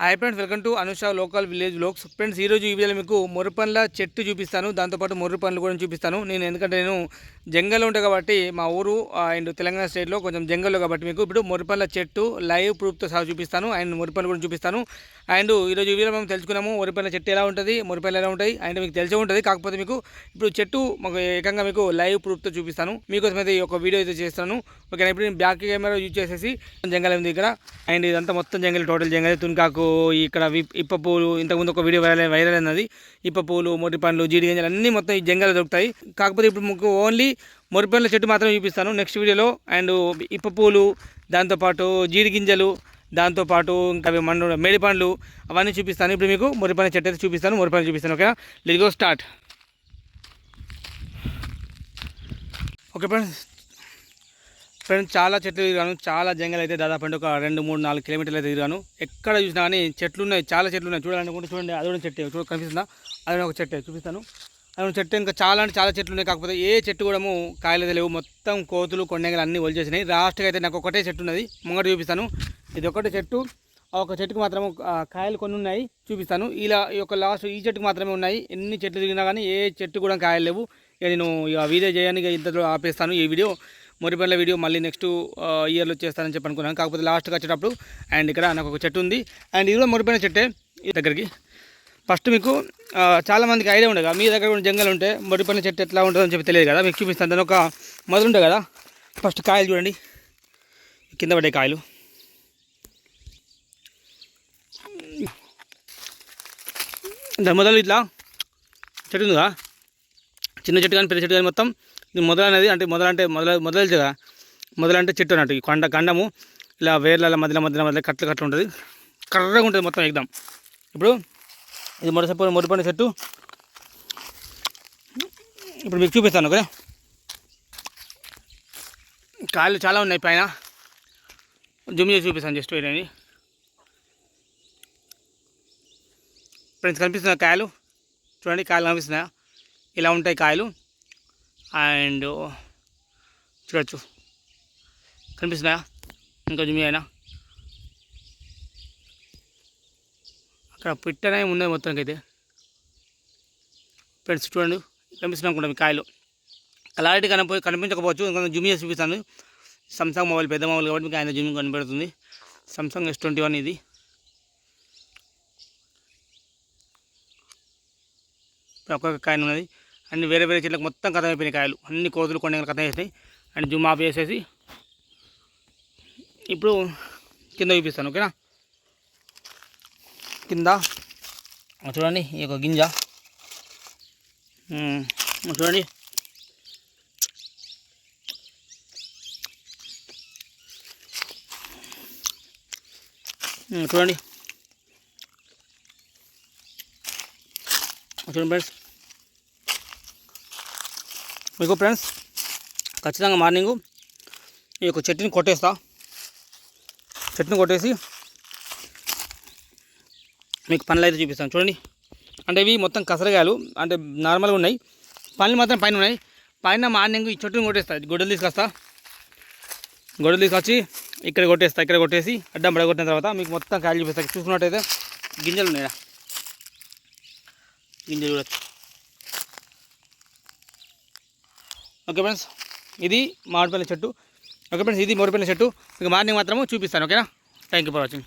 Hi friends welcome to Anusha local village looks friends ఈరోజు ఈ వీడియోలో మీకు ముర్రపండ్ల చెట్టు చూపిస్తాను. దాంతోపాటు ముర్రు పండ్లు కూడా చూపిస్తాను. నేను ఎందుకంటే నేను జంగల్ ఉంటుంది కాబట్టి మా ఊరు అండ్ తెలంగాణ స్టేట్లో కొంచెం జంగల్లో కాబట్టి మీకు ఇప్పుడు మురిపల్ల చెట్టు లైవ్ ప్రూఫ్తో సహా చూపిస్తాను. అండ్ ముర్రపండ్లు కూడా చూపిస్తాను. అండ్ ఈరోజు ఈ మేము తెలుసుకున్నాము మురిపల్ల చెట్టు ఎలా ఉంటుంది ముర్రపండ్లు ఎలా ఉంటాయి అండ్ మీకు తెలిసే ఉంటుంది. కాకపోతే మీకు ఇప్పుడు చెట్టు మాకు ఏకంగా మీకు లైవ్ ప్రూఫ్తో చూపిస్తాను. మీకోసం అయితే ఈ ఒక వీడియో అయితే చేస్తాను. ఓకే ఇప్పుడు నేను బ్యాక్ కెమెరా యూజ్ చేసేసి జంగల్ ఉంది ఇక్కడ. అండ్ ఇదంతా మొత్తం జంగల్ టోటల్ జంగల్. తునికాకు ఇక్కడ ఇప్ప పూలు ఇంతకుముందు ఒక వీడియో వైరల్ వైరల్ అన్నది ఇప్ప పూలు మొరి పండ్లు జీడి గింజలు అన్నీ మొత్తం ఈ జంగల్ దొరుకుతాయి. కాకపోతే ఇప్పుడు మీకు ఓన్లీ మొరి చెట్టు మాత్రం చూపిస్తాను. నెక్స్ట్ వీడియోలో అండ్ ఇప్ప పూలు దాంతోపాటు జీడి గింజలు దాంతోపాటు ఇంకా అవి మండు మేడి పండ్లు అవన్నీ చూపిస్తాను. ఇప్పుడు మీకు మొరి చెట్టు అయితే చూపిస్తాను. మొరి చూపిస్తాను ఓకేనా? Let go start okay friends. Friends చాలా చెట్లు తిరిగాను. చాలా జంగల్ అయితే దాదాపు అంటే ఒక రెండు మూడు నాలుగు కిలోమీటర్లు అయితే తిరిగాను. ఎక్కడ చూసినా కానీ చెట్లు ఉన్నాయి చాలా చెట్లు ఉన్నాయి చూడాలనుకుంటే చూడండి అది కూడా చెట్టు. చూడ కనిపిస్తుందా? అది కూడా ఒక చెట్టు. చూపిస్తాను. అవును చెట్టు ఇంకా చాలా అంటే చాలా చెట్లు ఉన్నాయి. కాకపోతే ఏ చెట్టు కూడా కాయలేదు లేవు. మొత్తం కోతులు కొండగలు అన్నీ ఒలిచేసినాయి లాస్ట్గా అయితే నాకు ఒకటే చెట్టు ఉన్నది. ముంగట చూపిస్తాను. ఇది ఒకటే చెట్టు. ఒక చెట్టుకు మాత్రం కాయలు కొన్ని ఉన్నాయి. చూపిస్తాను. ఇలా ఈ యొక్క లాస్ట్ ఈ చెట్టుకు మాత్రమే ఉన్నాయి. ఎన్ని చెట్లు తిరిగినా కానీ ఏ చెట్టు కూడా కాయలు లేవు. ఇక నేను ఇక వీడియో చేయడానికి ఇంతలో ఆపేస్తాను ఈ వీడియో. మురిపల్ల వీడియో మళ్ళీ నెక్స్ట్ ఇయర్లో చేస్తానని చెప్పి అనుకున్నాను. కాకపోతే లాస్ట్కి వచ్చేటప్పుడు అండ్ ఇక్కడ నాకు ఒక చెట్టు ఉంది. అండ్ ఇది కూడా మురిపోయిన చెట్టే. ఈ దగ్గరికి. ఫస్ట్ మీకు చాలామందికి ఐడియా ఉండదు కదా. మీ దగ్గర కూడా జంగల్ ఉంటే మురిపోయిన చెట్టు ఎట్లా ఉంటుందని చెప్పి తెలియదు కదా. మీకు చూపిస్తాను. దాని ఒక మొదలు ఉంటుంది కదా. ఫస్ట్ కాయలు చూడండి. కింద పడే కాయలు. దాని మొదలు ఇట్లా. చెట్టు ఉంది? కదా చిన్న చెట్టు కానీ పెద్ద చెట్టు కానీ మొత్తం ఇది మొదలు అనేది అంటే మొదలు అంటే మొదల మొదలు కదా. మొదలంటే అంటే చెట్టు అన్నట్టు. కొండ కండము ఇలా వేర్ల మధ్యలో మధ్యలో మధ్యలో కట్లు కట్లు ఉంటుంది. కర్రగా ఉంటుంది మొత్తం ఎగ్దాం. ఇప్పుడు ఇది మొదటి మొదటిపండి చెట్టు. ఇప్పుడు మీకు చూపిస్తాను ఓకే కాయలు చాలా ఉన్నాయి పైన. జూమ్ చేసి చూపిస్తాను జస్ట్ వేయండి ఫ్రెండ్స్ కనిపిస్తున్నాయి కాయలు? చూడండి కాయలు కనిపిస్తున్నాయా? ఇలా ఉంటాయి కాయలు. అండ్ చూడొచ్చు. కనిపిస్తున్నాయా? ఇంకా జుమి అయినా అక్కడ పిట్టనే ఉన్నాయి మొత్తానికి అయితే ఫ్రెండ్స్ చూడండి కనిపిస్తున్నాం అనుకుంటా మీ కాయలు. క్లారిటీ కనిపో కనిపించకపోవచ్చు ఇంకా జూమ్ చేసి చూపిస్తాను. సామ్సంగ్ మొబైల్ పెద్ద మొబైల్ కాబట్టి మీకు ఆయన జూమ్ కనిపెడుతుంది. సామ్సంగ్ ఎస్ ట్వంటీ వన్ ఇది ఒక్కొక్క కాయన ఉన్నది. అన్ని వేరే వేరే చెట్లకు మొత్తం కథం అయిపోయినాయి కాయలు. అన్ని కోతులు కొన్ని కథం చేసినాయి అండ్ జూమ్ ఆఫ్ చేసేసి ఇప్పుడు కింద చూపిస్తాను ఓకేనా? కింద. చూడండి ఈ యొక్క గింజ. చూడండి. చూడండి. చూడండి ఫ్రెండ్స్. మీకు ఫ్రెండ్స్ ఖచ్చితంగా మార్నింగు ఈ యొక్క చెట్టుని కొట్టేస్తా. చెట్టుని కొట్టేసి మీకు పనులు అయితే చూపిస్తాను. చూడండి. అంటే ఇవి మొత్తం కసరగాయలు. అంటే నార్మల్గా ఉన్నాయి. పనులు మాత్రం పైన ఉన్నాయి. పైన మార్నింగ్ ఈ చెట్టును కొట్టేస్తా. గొడ్డలు తీసుకొస్తా. గొడ్డలు తీసుకొచ్చి ఇక్కడ కొట్టేస్తా ఇక్కడ కొట్టేసి అడ్డం పడగొట్టిన తర్వాత మీకు మొత్తం కాయలు చూపిస్తా. చూసుకున్నట్టయితే గింజలు ఉన్నాయా? గింజలు చూడొచ్చు. ఓకే ఫ్రెండ్స్ ఇది మామిడిపల్లి చెట్టు. ఓకే ఫ్రెండ్స్ ఇది మామిడిపల్లి చెట్టు. మీకు మార్నింగ్ మాత్రము చూపిస్తాను. ఓకేనా? Thank you for watching